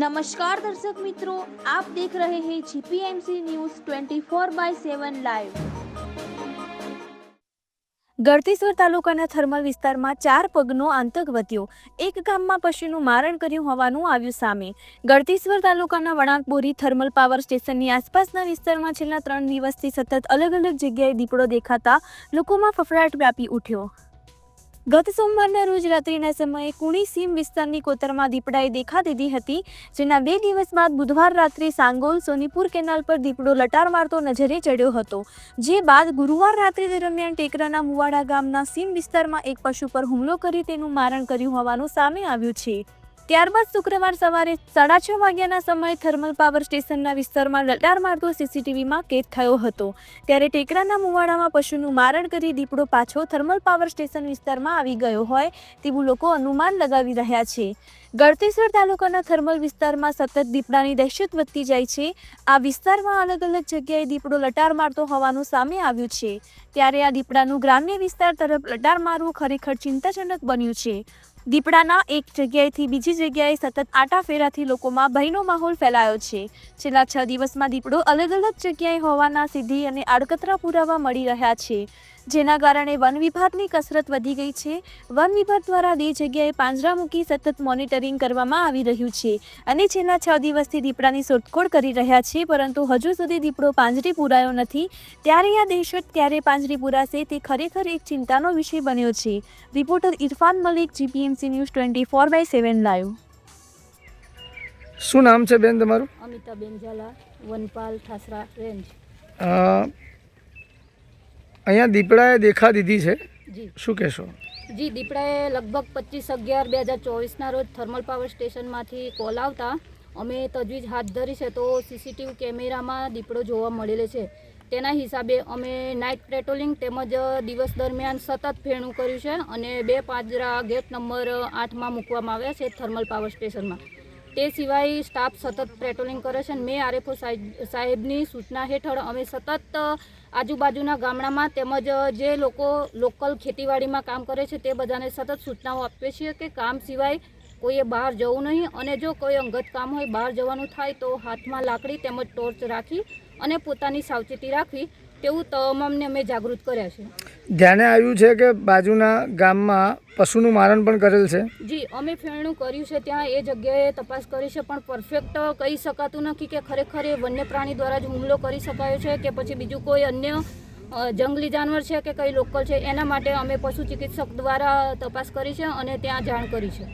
નમસ્કાર દર્શક મિત્રો, આપ દેખ રહે હે GPMC news 24 by 7 live Galteshwar તાલુકાના થર્મલ વિસ્તારમાં ચાર પગનો આતંક વધ્યો. એક ગામમાં પશુનું મારણ કર્યું હોવાનું આવ્યું સામે. ગળતેશ્વર તાલુકાના વણાકબોરી થર્મલ પાવર સ્ટેશનની આસપાસના વિસ્તારમાં છેલ્લા ત્રણ દિવસથી સતત અલગ અલગ જગ્યાએ દીપડો દેખાતા લોકોમાં ફફડાટ વ્યાપી ઉઠ્યો. ગત સોમવારના રોજ રાત્રિના સમયે કુણી સીમ વિસ્તારની કોતરમાં દીપડાએ દેખા દીધી હતી, જેના બે દિવસ બાદ બુધવાર રાત્રે સાંગોલ સોનીપુર કેનાલ પર દીપડો લટાર મારતો નજરે ચડ્યો હતો. જે બાદ ગુરુવાર રાત્રિ દરમિયાન ટેકરાના મુવાડા ગામના સીમ વિસ્તારમાં એક પશુ પર હુમલો કરી તેનું મારણ કર્યું હોવાનું સામે આવ્યું છે. ત્યારબાદ શુક્રવાર સવારે સાડા છ વાગ્યાના સમયે થર્મલ પાવર સ્ટેશનના વિસ્તારમાં લટાર મારતો સીસીટીવીમાં કેદ થયો હતો. ત્યારે ટેકરાના મુવાડામાં પશુનું મારણ કરી દીપડો પાછો થર્મલ પાવર સ્ટેશન વિસ્તારમાં આવી ગયો હોય તેવું લોકો અનુમાન લગાવી રહ્યા છે. ગળતેશ્વર તાલુકાના થર્મલ વિસ્તારમાં સતત દીપડાની દહેશત વધતી જાય છે. આ વિસ્તારમાં અલગ અલગ જગ્યાએ દીપડો લટાર મારતો હોવાનું સામે આવ્યું છે. ત્યારે આ દીપડાનું ગ્રામ્ય વિસ્તાર તરફ લટાર મારવું ખરેખર ચિંતાજનક બન્યું છે. દીપડાના એક જગ્યાએથી બીજી જગ્યાએ સતત આટા ફેરાથી લોકોમાં ભયનો માહોલ ફેલાયો છે. છેલ્લા છ દિવસમાં દીપડો અલગ અલગ જગ્યાએ હોવાના સીધી અને આડકતરા પુરાવા મળી રહ્યા છે. જેના કારણે વન વિભાગની કસરત વધી ગઈ છે. વન વિભાગ દ્વારા બે જગ્યાએ પાંજરા મૂકી સતત મોનિટરિંગ કરવામાં આવી રહ્યું છે અને છેલ્લા છ દિવસથી દીપડાની શોધખોળ કરી રહ્યા છે પરંતુ હજુ સુધી દીપડો પાંજરી પૂરાયો નથી. ત્યારે આ દહેશત ક્યારે પાંજરી પૂરાશે તે ખરેખર એક ચિંતાનો વિષય બન્યો છે. Reporter Irfan Malik GPMC news twenty four by seven live. શું નામ છે બેન તમારું? અમિતાબેન ઝાલા વનપાલ ઠાસરા રેન્જ. અહીંયા દીપડાએ દેખા દીધી છે. જી. શું કહેશો? જી દીપડાએ લગભગ પચીસ અગિયાર બે હજાર ચોવીસના રોજ થર્મલ પાવર સ્ટેશનમાંથી કોલ આવતા અમે તજવીજ હાથ ધરી છે તો સીસીટીવી કેમેરામાં દીપડો જોવા મળેલો છે. તેના હિસાબે અમે નાઇટ પેટ્રોલિંગ તેમજ દિવસ દરમિયાન સતત ફેણું કર્યું છે અને બે પાંજરા ગેટ નંબર આઠમાં મૂકવામાં આવ્યા છે થર્મલ પાવર સ્ટેશનમાં. તે સિવાય સ્ટાફ સતત પેટ્રોલિંગ કરે છે અને મેં આરએફઓ સાહેબ સાહેબની સૂચના હેઠળ અમે સતત આજુબાજુના ગામડામાં તેમજ જે લોકો લોકલ ખેતીવાડીમાં કામ કરે છે તે બધાને સતત સૂચનાઓ આપીએ છીએ કે કામ સિવાય કોઈએ બહાર જવું નહીં અને જો કોઈ અંગત કામ હોય, બહાર જવાનું થાય તો હાથમાં લાકડી તેમજ ટોર્ચ રાખી અને પોતાની સાવચેતી રાખવી તેવું તમામને અમે જાગૃત કર્યા છે. ધ્યાને આવ્યું છે કે બાજુના ગામમાં પશુનું મારણ પણ કરેલ છે. જી, અમે ફેરણું કર્યું છે, ત્યાં એ જગ્યાએ તપાસ કરી છે, પણ પરફેક્ટ કહી શકાતું નથી કે ખરેખર એ વન્ય પ્રાણી દ્વારા જ હુમલો કરી શકાયો છે કે પછી બીજું કોઈ અન્ય જંગલી જાનવર છે કે કઈ લોકલ છે, એના માટે અમે પશુ ચિકિત્સક દ્વારા તપાસ કરી છે અને ત્યાં જાણ કરી છે.